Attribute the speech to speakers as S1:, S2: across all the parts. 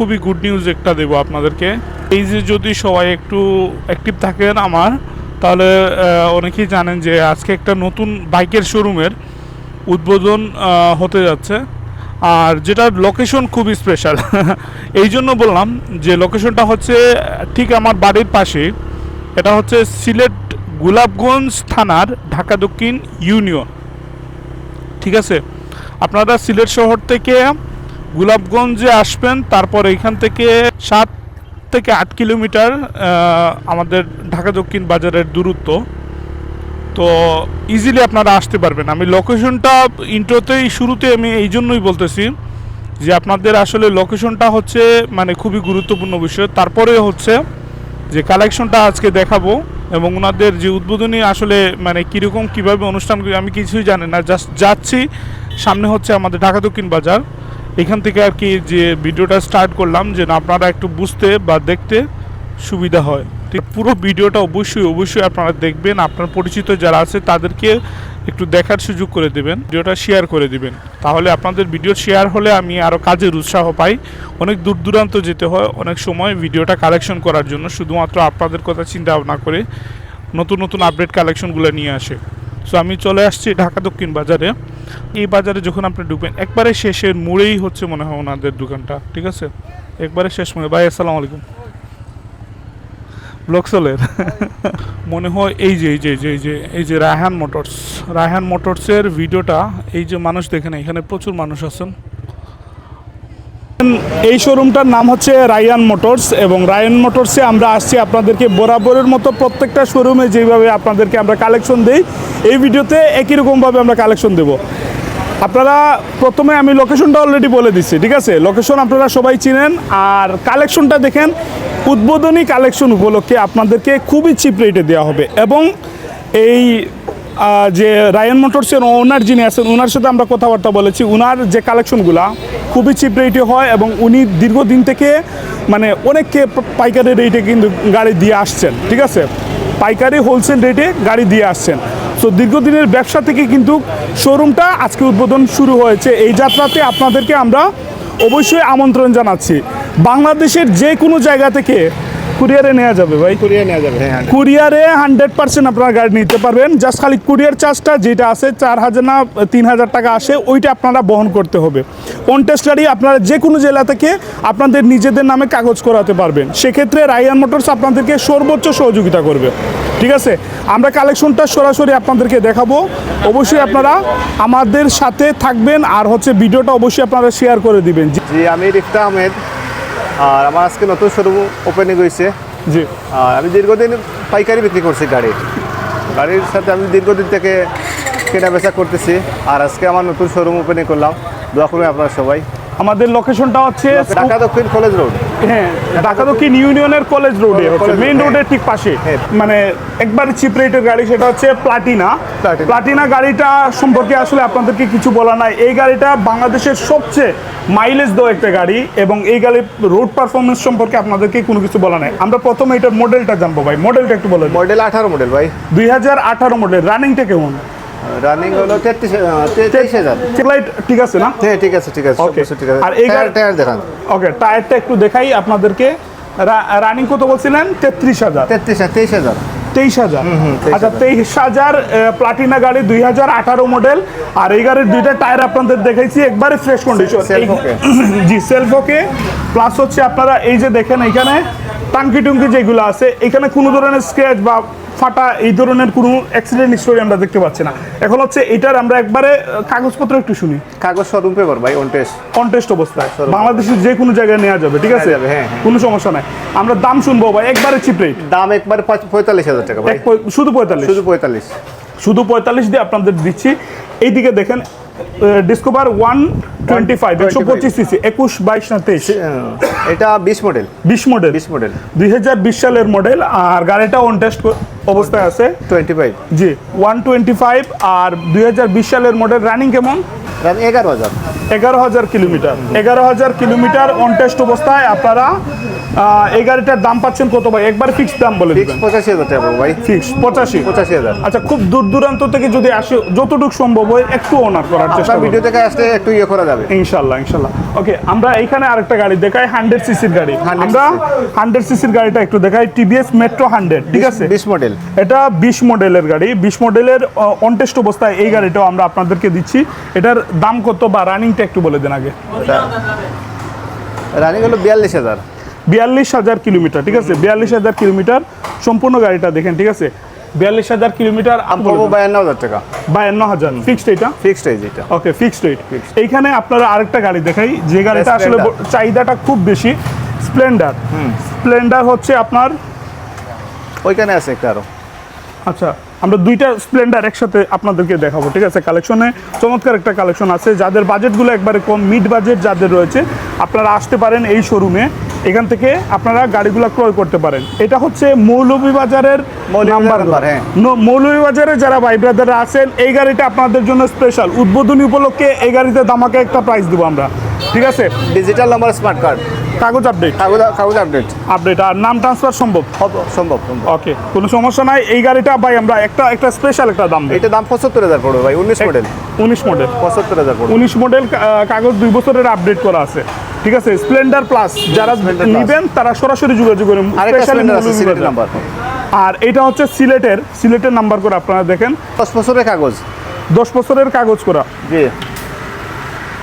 S1: খুবই good news একটা দেবো আপনাদেরকে। এই যে যদি সবাই একটু অ্যাক্টিভ থাকেন আমার, তাহলে অনেকেই জানেন যে আজকে একটা নতুন বাইকের শোরুমের উদ্বোধন হতে যাচ্ছে। আর যেটার লোকেশন খুবই স্পেশাল এই জন্য বললাম যে লোকেশনটা হচ্ছে, ঠিক আমার বাড়ির পাশে এটা হচ্ছে সিলেট গোলাপগঞ্জ থানার ঢাকা দক্ষিণ ইউনিয়ন। ঠিক আছে? আপনারা সিলেট শহর থেকে গোলাপগঞ্জে আসবেন, তারপর এখান থেকে সাত থেকে আট কিলোমিটার আমাদের ঢাকা দক্ষিণ বাজারের দূরত্ব। তো ইজিলি আপনারা আসতে পারবেন। আমি লোকেশনটা ইন্ট্রোতেই শুরুতে আমি এই জন্যই বলতেছি যে আপনাদের আসলে লোকেশনটা হচ্ছে মানে খুবই গুরুত্বপূর্ণ বিষয়। তারপরে হচ্ছে যে কালেকশনটা আজকে দেখাবো এবং ওনাদের যে উদ্বোধনী আসলে মানে কীরকম, কীভাবে অনুষ্ঠান করে, আমি কিছুই জানি না। জাস্ট যাচ্ছি, সামনে হচ্ছে আমাদের ঢাকা দক্ষিণ বাজার। এখান থেকে আর কি যে ভিডিওটা স্টার্ট করলাম, যে না, আপনারা একটু বুঝতে বা দেখতে সুবিধা হয়। ঠিক, পুরো ভিডিওটা অবশ্যই অবশ্যই আপনারা দেখবেন, আপনার পরিচিত যারা আছে তাদেরকে একটু দেখার সুযোগ করে দেবেন, ভিডিওটা শেয়ার করে দিবেন। তাহলে আপনাদের ভিডিও শেয়ার হলে আমি আরও কাজের উৎসাহ পাই। অনেক দূর দূরান্ত যেতে হয়, অনেক সময় ভিডিওটা কালেকশন করার জন্য, শুধুমাত্র আপনাদের কথা চিন্তা ভাবনা করে নতুন নতুন আপডেট কালেকশনগুলো নিয়ে আসে। সো আমি চলে আসছি ঢাকা দক্ষিণ বাজারে। এই বাজারে যখন আপনি ঢুকবেন, একবারে শেষের মোড়েই হচ্ছে মনে হয় ওনাদের দোকানটা, ঠিক আছে? একবারে শেষ মোড়ে। ভাই, আসসালাম আলাইকুম। ব্লকসলের মনে হয় এই যে এই যে এই যে এই যে এই যে রায়হান মোটরস। রায়হান মোটরসের ভিডিওটা, এই যে মানুষ দেখেন, এখানে প্রচুর মানুষ আছেন। এই শোরুমটার নাম হচ্ছে রায়ান মোটরস এবং রায়ান মোটরসে আমরা আসছি আপনাদেরকে বরাবরের মতো প্রত্যেকটা শোরুমে যেভাবে আপনাদেরকে আমরা কালেকশন দিই, এই ভিডিওতে একই রকমভাবে আমরা কালেকশন দেব। আপনারা প্রথমে আমি লোকেশনটা অলরেডি বলে দিচ্ছি, ঠিক আছে? লোকেশন আপনারা সবাই চিনেন, আর কালেকশনটা দেখেন, উদ্বোধনী কালেকশন উপলক্ষে আপনাদেরকে খুবই চিপ রেটে দেওয়া হবে। এবং এই যে রায়ান মোটরসের ওনার যিনি আছেন ওনার সাথে আমরা কথাবার্তা বলেছি। ওনার যে কালেকশনগুলা খুবই চিপ রেটে হয় এবং উনি দীর্ঘদিন থেকে মানে অনেককে পাইকারি রেটে কিন্তু গাড়ি দিয়ে আসছেন, ঠিক আছে? পাইকারি হোলসেল রেটে গাড়ি দিয়ে আসছেন। তো দীর্ঘদিনের ব্যবসা থেকে কিন্তু শোরুমটা আজকে উদ্বোধন শুরু হয়েছে। এই যাত্রাতে আপনাদেরকে আমরা অবশ্যই আমন্ত্রণ জানাচ্ছি। বাংলাদেশের যে কোনো জায়গা থেকে কুরিয়ারে নেওয়া যাবে ভাই।
S2: কুরিয়ার নেওয়া যাবে হ্যাঁ
S1: কুরিয়ারে হান্ড্রেড পার্সেন্ট আপনারা গাড়ি নিতে পারবেন। জাস্ট খালি কুরিয়ার চার্জটা যেটা আছে চার হাজার না তিন হাজার টাকা আসে ওইটা আপনারা বহন করতে হবে। কন্টেস্ট গাড়ি আপনারা যে কোনো জেলা থেকে আপনাদের নিজেদের নামে কাগজ করাতে পারবেন। সেক্ষেত্রে রায়ান মোটরস আপনাদেরকে সর্বোচ্চ সহযোগিতা করবে। ঠিক আছে? আমরা কালেকশনটা সরাসরি আপনাদেরকে দেখাবো। অবশ্যই আপনারা আমাদের সাথে থাকবেন আর হচ্ছে ভিডিওটা অবশ্যই আপনারা শেয়ার করে দিবেন। জি-
S2: আমি রিফতা আহমেদ। আর আমার আজকে নতুন শোরুম ওপেনিং হয়েছে
S1: জি।
S2: আর আমি দীর্ঘদিন পাইকারি বিক্রি করছি গাড়ি। গাড়ির সাথে আমি দীর্ঘদিন থেকে কেনা বেচা করতেছি। আর আজকে আমার নতুন শোরুম ওপেনিং করলাম। দোয়া করবেন আপনারা সবাই।
S1: আমাদের লোকেশনটা হচ্ছে
S2: ঢাকা দক্ষিণ কলেজ রোড
S1: হ্যাঁ ঢাকা দক্ষিণ ইউনিয়নের কলেজ রোডে হচ্ছে মেইন রোডের
S2: হ্যাঁ।
S1: ঠিক পাশে।
S2: হ্যাঁ।
S1: মানে একবারে চিপ রেটের গাড়ি সেটা হচ্ছে প্লাটিনা
S2: প্লাটিনা।
S1: গাড়িটা সম্পর্কে আসলে আপনাদেরকে কিছু বলা নাই। এই গাড়িটা বাংলাদেশের সবচেয়ে মাইলেজ দেওয়া একটা গাড়ি এবং এই গাড়ির রোড পারফরমেন্স সম্পর্কে আপনাদেরকে কোনো কিছু বলা নাই। আমরা প্রথমে এটার মডেলটা জানব ভাই। মডেলটা একটু বলে
S2: মডেল আঠারো মডেল ভাই।
S1: দুই হাজার আঠারো মডেল রানিংটা কেমন?
S2: রানিং হলো তেত্রিশ তেইশ হাজার।
S1: লাইট ঠিক আছে না?
S2: হ্যাঁ ঠিক আছে ঠিক আছে ঠিক আছে।
S1: আর এই গাড়ি-
S2: টায়ার দেখান।
S1: ওকে টায়ারটা একটু দেখাই আপনাদেরকে। রানিং কত বলছিলেন? তেত্রিশ হাজার।
S2: তেত্রিশ তেইশ হাজার।
S1: তেইশ হাজার?
S2: তেইশ
S1: আচ্ছা তেইশ হাজার প্লাটিনা গাড়ি দুই হাজার আঠারো মডেল আর এই গাড়ির দুইটা টায়ার আপনাদের দেখাইছি একবারে ফ্রেশ কন্ডিশন জি সেলফ ওকে প্লাস হচ্ছে আপনারা এই যে দেখেন এখানে টাঙ্কি টুঙ্কি যেগুলো আছে এখানে কোনো ধরনের স্ক্র্যাচ বা ফাটা এই ধরনের কোনো অ্যাক্সিডেন্ট স্টোরি আমরা দেখতে পাচ্ছি না। এখন হচ্ছে এটার আমরা একবারে কাগজপত্র একটু শুনি।
S2: কাগজ শোরুম পেপার ভাই অন টেস্ট
S1: কন্টেস্ট অবস্থায়। বাংলাদেশের যে কোনো জায়গায় নেওয়া যাবে ঠিক আছে?
S2: হ্যাঁ, হ্যাঁ।
S1: কোনো সমস্যা নাই। আমরা দাম শুনব ভাই একবারে চিপ রেট
S2: দাম একবারে পঁয়তাল্লিশ হাজার টাকা ভাই।
S1: শুধু পঁয়তাল্লিশ?
S2: শুধু পঁয়তাল্লিশ।
S1: শুধু পঁয়তাল্লিশ দিয়ে আপনাদের দিচ্ছি। এইদিকে দেখেন ডিসকভার ওয়ান টোয়েন্টি ফাইভ একশো পঁচিশ সিসি একুশ বাইশ না তেইশ?
S2: এটা বিশ মডেল
S1: বিশ মডেল
S2: বিশ মডেল
S1: দুই হাজার বিশ সালের মডেল আর গাড়িটা অন টেস্ট অবস্থায় আছে।
S2: টোয়েন্টি ফাইভ
S1: জি ওয়ান টোয়েন্টি ফাইভ আর দুই হাজার বিশ সালের মডেল রানিং কেমন?
S2: এগারো হাজার।
S1: এগারো হাজার কিলোমিটার। এগারো হাজার কিলোমিটার অন টেস্ট অবস্থায় আপনারা এই গাড়িটার দাম পাচ্ছেন কত ভাই? একবার ফিক্স দাম বলে
S2: ফিক্স পঁচাশি হাজার টাকা ভাই।
S1: ফিক্স পঁচাশি।
S2: পঁচাশি হাজার।
S1: আচ্ছা খুব দূর দূরান্ত থেকে যদি আসে যতটুকু সম্ভব হয় একটু ওনার করার চেষ্টা
S2: ভিডিও থেকে আসলে একটু ইয়ে করা যাবে।
S1: ইনশাল্লাহ ইনশাল্লাহ। ওকে আমরা এখানে আরেকটা গাড়ি দেখাই হান্ড্রেড সিসির গাড়ি। আমরা হান্ড্রেড সিসির গাড়িটা একটু দেখাই টিভিএস মেট্রো হান্ড্রেড ঠিক আছে?
S2: বিশ মডেল
S1: এটা বিশ মডেলের গাড়ি। বিশ মডেলের অনটেস্ট অবস্থায় এই গাড়িটাও আমরা আপনাদেরকে দিচ্ছি। এটার দাম কত বা রানিংটা একটু বলে দেন আগে।
S2: রানিং হলো বিয়াল্লিশ হাজার।
S1: বিয়াল্লিশ হাজার কিলোমিটার ঠিক আছে? বিয়াল্লিশ হাজার কিলোমিটার সম্পূর্ণ গাড়িটা দেখেন ঠিক আছে? বিয়াল্লিশ হাজার কিলোমিটার
S2: বায়ান্ন হাজার টাকা।
S1: বায়ান্ন হাজার। ফিক্সড এটা
S2: ফিক্সড এই যেটা।
S1: ওকে ফিক্সড রেট এইখানে আপনারা আরেকটা গাড়ি দেখাই যে গাড়িটা আসলে চাহিদাটা খুব বেশি। স্প্লেন্ডার স্প্লেন্ডার হচ্ছে আপনার
S2: ওইখানে আছে একটা আরও।
S1: আচ্ছা আমরা দুইটা স্প্লেন্ডার একসাথে আপনাদেরকে দেখাবো ঠিক আছে? কালেকশনে চমৎকার একটা কালেকশন আছে যাদের বাজেটগুলো একবারে কম মিড বাজেট যাদের রয়েছে আপনারা আসতে পারেন এই শোরুমে এখান থেকে আপনারা গাড়িগুলো ক্রয় করতে পারেন। এটা হচ্ছে মৌলভীবাজারের
S2: মৌলভীবাজার
S1: নাম্বার
S2: নাম্বার, হ্যাঁ।
S1: মৌলভীবাজারে যারা ভাই ব্রাদাররা আছেন এই গাড়িটা আপনাদের জন্য স্পেশাল উদ্বোধনী উপলক্ষে এই গাড়িতে দামাকে একটা প্রাইস দেবো আমরা ঠিক আছে?
S2: ডিজিটাল নাম্বার স্মার্ট কার্ড
S1: কাগজ আপডেট
S2: কাগজ কাগজ আপডেট
S1: আপডেট আর নাম ট্রান্সফার সম্ভব?
S2: সম্ভব সম্ভব
S1: ওকে কোনো সমস্যা নাই এই গাড়িটা ভাই আমরা একটা একটা স্পেশাল একটা দাম
S2: এটা দাম পঁচাত্তর হাজার পড়বে ভাই উনিশ মডেল
S1: উনিশ মডেল
S2: পঁচাত্তর হাজার পড়বে।
S1: উনিশ মডেল কাগজ দুই বছরের আপডেট করা আছে। ঠিক আছে স্প্লেন্ডার প্লাস যারা। নিবেন তারা সরাসরি যোগাযোগ করুন। আর এটা হচ্ছে সিলেটের সিলেটের নাম্বার করে আপনারা দেখেন।
S2: দশ বছরের কাগজ।
S1: দশ বছরের কাগজ করা।
S2: জি।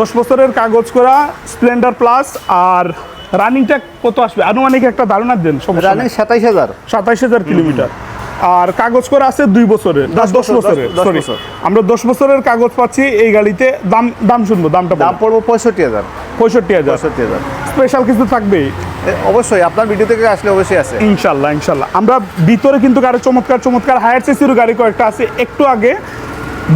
S1: দশ বছরের কাগজ করা স্প্লেন্ডার প্লাস আর রানিংটা কত আসবে? আনুমানিক একটা ধারণা দেন
S2: রানিং সাতাইশ হাজার।
S1: সাতাইশ হাজার কিলোমিটার। আর কাগজ করে আছে দুই বছরের
S2: দশ
S1: দশ
S2: বছর,
S1: বছরের সরি আমরা দশ বছরের কাগজ পাচ্ছি এই গাড়িতে। দাম দাম শুনব দামটা
S2: দাম পড়ব পঁয়ষট্টি হাজার।
S1: পঁয়ষট্টি হাজার।
S2: পঁয়ষট্টি হাজার।
S1: স্পেশাল কিছু থাকবেই?
S2: অবশ্যই আপনার ভিডিও থেকে আসলে অবশ্যই আছে।
S1: ইনশাল্লাহ ইনশাল্লাহ। আমরা ভিতরে কিন্তু গাড়ি চমৎকার চমৎকার। হায়ার সিসির গাড়ি কয়েকটা আছে। একটু আগে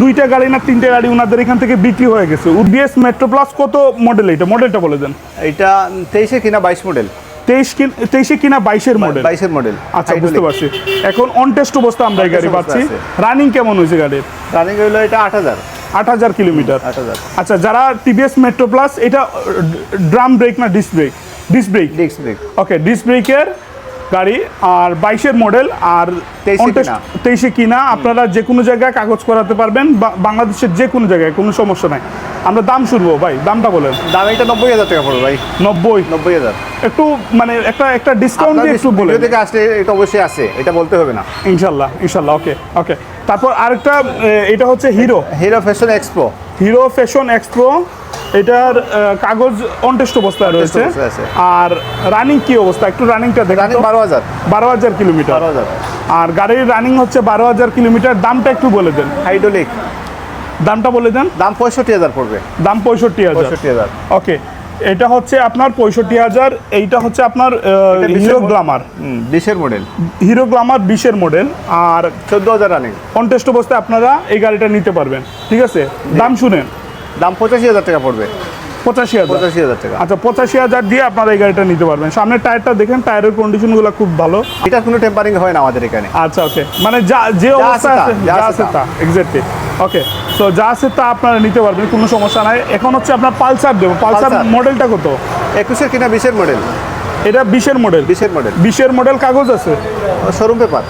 S1: দুইটা গাড়ি না তিনটে গাড়ি ওনাদের এখান থেকে বিক্রি হয়ে গেছে। উবিএস মেট্রো প্লাস কত মডেল এটা মডেলটা বলে দেন।
S2: এটা তেইশে কিনা বাইশ মডেল
S1: তেইশ তেইশে কিনা বাইশের মডেল
S2: বাইশের মডেল
S1: আচ্ছা বুঝতে পারছি। এখন অন টেস্ট অবস্থা আমরা এই গাড়ি পাচ্ছি। রানিং কেমন হয়েছে গাড়ির?
S2: রানিং হইল এটা আট হাজার।
S1: আট হাজার কিলোমিটার। আচ্ছা যারা টিভিএস মেট্রো প্লাস এটা ড্রাম ব্রেক না disc brake disc brake
S2: disc brake
S1: okay disc ব্রেকের গাড়ি আর বাইশের মডেল আর
S2: 23
S1: on তেইশে কিনা। আপনারা যে কোনো জায়গায় কাগজ করাতে পারবেন বাংলাদেশের যে কোনো জায়গায় কোনো সমস্যা নাই। আমরা দাম শুনব ভাই দামটা বলেন।
S2: দাম এটা নব্বই হাজার টাকা পড়বে ভাই।
S1: নব্বই?
S2: নব্বই হাজার।
S1: একটু মানে একটা একটা ডিসকাউন্ট দিয়ে একটু বলে
S2: থেকে আসলে এটা অবশ্যই আছে এটা বলতে হবে না।
S1: ইনশাল্লাহ ইনশাল্লাহ ওকে ওকে। তারপর আরেকটা এটা হচ্ছে Hero
S2: Hero Fashion Expo
S1: Hero Fashion Xpro এটার কাগজ অনটেস্ট অবস্থায় রয়েছে। আর রানিং কি অবস্থা? একটু রানিংটা দেখেন
S2: বারো হাজার।
S1: বারো হাজার কিলোমিটার। আর গাড়ির রানিং হচ্ছে বারো হাজার কিলোমিটার। দামটা একটু বলে দেন।
S2: হাইড্রোলিক
S1: দামটা বলে দেন।
S2: দাম পঁয়ষট্টি হাজার পড়বে।
S1: দাম পঁয়ষট্টি হাজার।
S2: হাজার।
S1: ওকে এটা হচ্ছে আপনার পঁয়ষট্টি হাজার। এইটা হচ্ছে আপনার হিরো। গ্লামার
S2: বিশের মডেল
S1: হিরো গ্লামার বিশের মডেল আর
S2: চোদ্দ হাজার রানিং
S1: কন্টেস্ট অবস্থায় আপনারা এই গাড়িটা নিতে পারবেন। ঠিক আছে? দাম শুনেন।
S2: দাম পঁচাশি হাজার টাকা পড়বে।
S1: পঁচাশি হাজার?
S2: পঁচাশি হাজার টাকা।
S1: আচ্ছা পঁচাশি হাজার দিয়ে আপনারা এই গাড়িটা নিতে পারবেন। সামনের টায়ারটা দেখেন টায়ারের কন্ডিশনগুলো খুব ভালো।
S2: এটা কোনো টেম্পারিং হয় না আমাদের এখানে।
S1: আচ্ছা ওকে মানে যা যে অবস্থা
S2: আছে যা আছে
S1: তা। এক্স্যাক্টলি ওকে তো যা আছে তা আপনারা নিতে পারবেন কোনো সমস্যা নাই। এখন হচ্ছে আপনার পালসার দেবো। পালসার মডেলটা কত?
S2: একুশের কিনা বিশের মডেল
S1: এটা বিশের মডেল
S2: বিশের মডেল
S1: বিশের মডেল কাগজ আছে?
S2: শোরুম পেপার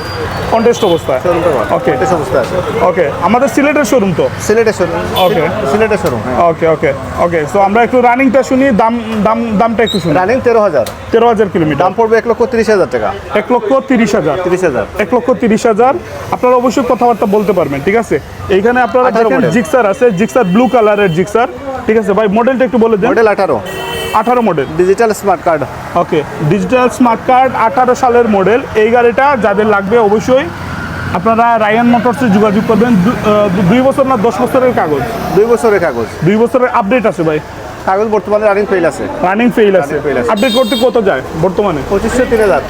S1: কন্টেস্ট অবস্থায়।
S2: শোরুম পেপার
S1: ওকে
S2: এটা সমস্ত আছে।
S1: ওকে আমাদের সিলেটের শোরুম তো?
S2: সিলেটের শোরুম
S1: ওকে
S2: সিলেটের শোরুম
S1: ওকে ওকে ওকে সো আমরা একটু রানিংটা শুনি দাম দাম দামটা একটু শুনি।
S2: রানিং তেরো হাজার।
S1: তেরো হাজার কিলোমিটার
S2: দাম পড়বে এক লক্ষ তিরিশ হাজার টাকা।
S1: এক লক্ষ তিরিশ হাজার।
S2: তিরিশ হাজার।
S1: এক লক্ষ তিরিশ হাজার। আপনারা অবশ্যই কথাবার্তা বলতে পারবেন ঠিক আছে? এইখানে আপনারা
S2: 18
S1: দেখেন জিক্সার আছে জিক্সার ব্লু কালারের জিক্সার ঠিক আছে ভাই মডেলটা একটু বলে দেন।
S2: মডেল আঠারো।
S1: আঠারো model
S2: digital smart card
S1: okay digital smart card আঠারো সালের মডেল এই গাড়িটা যাদের লাগবে অবশ্যই আপনারা রায়ান মোটরসে যোগাযোগ করবেন। দুই বছর না দশ বছরের কাগজ।
S2: দুই বছরের কাগজ।
S1: দুই বছরের আপডেট আছে ভাই।
S2: কাগজ বর্তমানে রানিং ফেল আছে।
S1: রানিং ফেল আছে। আপডেট করতে কত যায় বর্তমানে?
S2: পঁচিশশো তিন হাজার।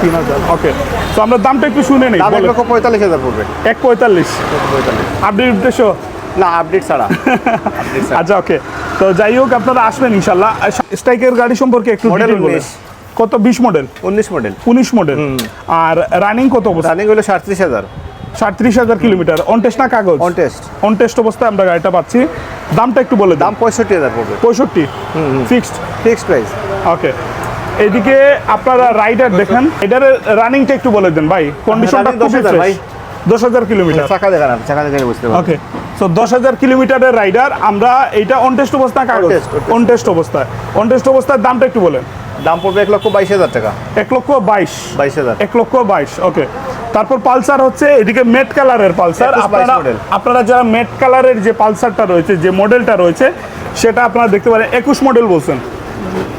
S1: তিন হাজার ওকে তো আমরা দামটা একটু শুনে নেই
S2: এক। লক্ষ পঁয়তাল্লিশ হাজার পড়বে।
S1: এক পঁয়তাল্লিশ।
S2: পঁয়তাল্লিশ।
S1: আপডেট উদ্দেশ্য
S2: না আপডেট ছাড়া।
S1: আচ্ছা ওকে তো যাই হোক আপনারা আসবেন ইনশাল্লাহ স্ট্রাইকের গাড়ি সম্পর্কে একটু।
S2: 19
S1: কত? বিশ মডেল
S2: উনিশ মডেল
S1: উনিশ মডেল আর রানিং কত
S2: রানিং হলো সাতত্রিশ হাজার।
S1: সাঁত্রিশ হাজার কিলোমিটার। অন টেস্ট না কাগজ?
S2: অন টেস্ট
S1: অন টেস্ট অবস্থায় আমরা গাড়িটা পাচ্ছি। দামটা একটু বলে দাম
S2: পঁয়ষট্টি হাজার পড়বে।
S1: পঁয়ষট্টি? ফিক্সড
S2: ফিক্সড প্রাইস
S1: ওকে এদিকে আপনারা রাইডার দেখেন। এটার রানিংটা একটু বলে দেন ভাই। কন্ডিশনটা খুবই
S2: 10,000 ভাই।
S1: দশ হাজার কিলোমিটার।
S2: চাকা দেখা না চাকা দেখে বুঝতে পারবেন
S1: ওকে সো দশ হাজার কিলোমিটারের রাইডার আমরা এইটা অন টেস্ট অবস্থায় কাগজ?
S2: On test, on test.
S1: On test অবস্থায়। অন টেস্ট অবস্থায় দামটা একটু বলেন।
S2: দাম পড়বে এক লক্ষ বাইশ হাজার টাকা।
S1: এক লক্ষ বাইশ।
S2: বাইশ হাজার।
S1: এক লক্ষ বাইশ ওকে তারপর পালসার হচ্ছে এদিকে মেট কালারের পালসার।
S2: 21
S1: আপনারা। আপনারা যারা মেট কালারের যে পালসারটা রয়েছে যে মডেলটা রয়েছে সেটা আপনারা দেখতে পারেন। একুশ মডেল বলছেন।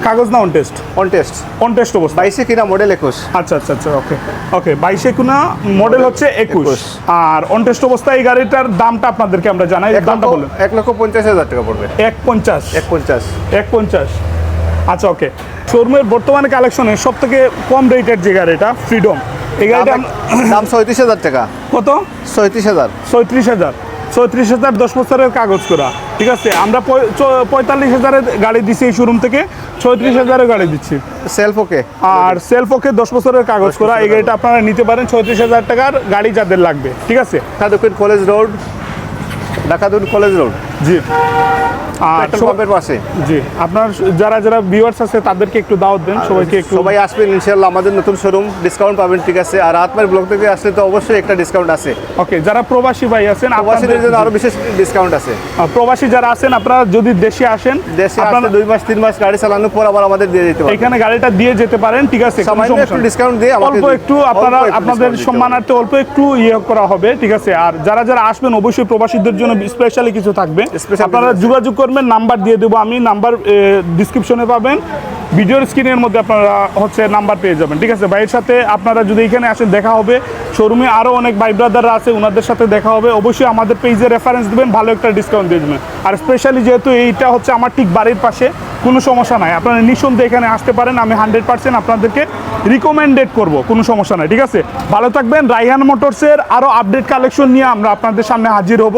S1: কাগজ না on test
S2: on test
S1: on test অবস্থা।
S2: বাইশে কিনা মডেল একুশ।
S1: আচ্ছা আচ্ছা আচ্ছা ওকে ওকে বাইশে কুনা মডেল হচ্ছে একুশ। আর অন টেস্ট অবস্থায় এই গাড়িটার দামটা আপনাদেরকে আমরা জানাই দামটা বলুন।
S2: এক লক্ষ পঞ্চাশ হাজার টাকা পড়বে।
S1: এক পঞ্চাশ।
S2: এক পঞ্চাশ।
S1: এক পঞ্চাশ। আচ্ছা ওকে শোরুমের বর্তমানে কালেকশনে সব থেকে কম রেটের যে গাড়িটা ফ্রিডম এই গাড়িটা
S2: দাম- দাম ছয়ত্রিশ হাজার টাকা।
S1: কত?
S2: ছয়ত্রিশ হাজার।
S1: ছয়ত্রিশ হাজার। ছয়ত্রিশ হাজার দশ বছরের কাগজ করা। ঠিক আছে আমরা পঁয়তাল্লিশ হাজারের গাড়ি দিচ্ছি এই শোরুম থেকে ছয়ত্রিশ হাজারের গাড়ি দিচ্ছি।
S2: সেলফ ওকে
S1: আর সেলফ ওকে দশ বছরের কাগজ করা এই গাড়িটা আপনারা নিতে পারেন ছয়ত্রিশ হাজার টাকার গাড়ি যাদের লাগবে ঠিক আছে?
S2: কলেজ রোড ঢাকাদুন কলেজ রোড
S1: জি। আর
S2: পাশে
S1: জি। আপনার যারা যারা ভিউয়ার্স আছে তাদেরকে একটু দাওয়াত দেন সবাইকে একটু
S2: সবাই আসবেন ইনশাল্লাহ আমাদের নতুন শোরুম ডিসকাউন্ট পাবেন ঠিক আছে? আর আত্মার ব্লক থেকে আসলে তো অবশ্যই একটা ডিসকাউন্ট আছে।
S1: ওকে যারা প্রবাসী ভাই আছেন
S2: প্রবাসীদের জন্য আরও বিশেষ ডিসকাউন্ট আছে।
S1: প্রবাসী যারা আছেন আপনারা যদি দেশে আসেন
S2: দেশে
S1: আপনারা
S2: দুই মাস তিন মাস গাড়ি চালানোর পর আবার আমাদের দিয়ে দিতে পারবেন।
S1: এখানে গাড়িটা দিয়ে যেতে পারেন ঠিক আছে
S2: সামান্য একটু ডিসকাউন্ট দিয়ে
S1: অল্প একটু আপনারা আপনাদের সম্মানার্থে অল্প একটু ইয়ে করা হবে ঠিক আছে? আর যারা যারা আসবেন অবশ্যই প্রবাসীদের জন্য স্পেশালি কিছু থাকবে। আপনারা যোগাযোগ করবেন নাম্বার দিয়ে দেবো আমি নাম্বার ডিসক্রিপশনে পাবেন। ভিডিওর স্ক্রিনের মধ্যে আপনারা হচ্ছে নাম্বার পেয়ে যাবেন ঠিক আছে? ভাইয়ের সাথে আপনারা যদি এখানে আসেন দেখা হবে। শোরুমে আরও অনেক ভাই ব্রাদাররা আছে ওনাদের সাথে দেখা হবে। অবশ্যই আমাদের পেজে রেফারেন্স দেবেন ভালো একটা ডিসকাউন্ট দিয়ে দেবেন। আর স্পেশালি যেহেতু এইটা হচ্ছে আমার ঠিক বাড়ির পাশে কোনো সমস্যা নাই। আপনারা নিঃসন্দেহে এখানে আসতে পারেন আমি হান্ড্রেড পার্সেন্ট আপনাদেরকে রিকমেন্ডেড করব কোনো সমস্যা নাই ঠিক আছে? ভালো থাকবেন রাইহান মোটরসের আরও আপডেট কালেকশন নিয়ে আমরা আপনাদের সামনে হাজির হব।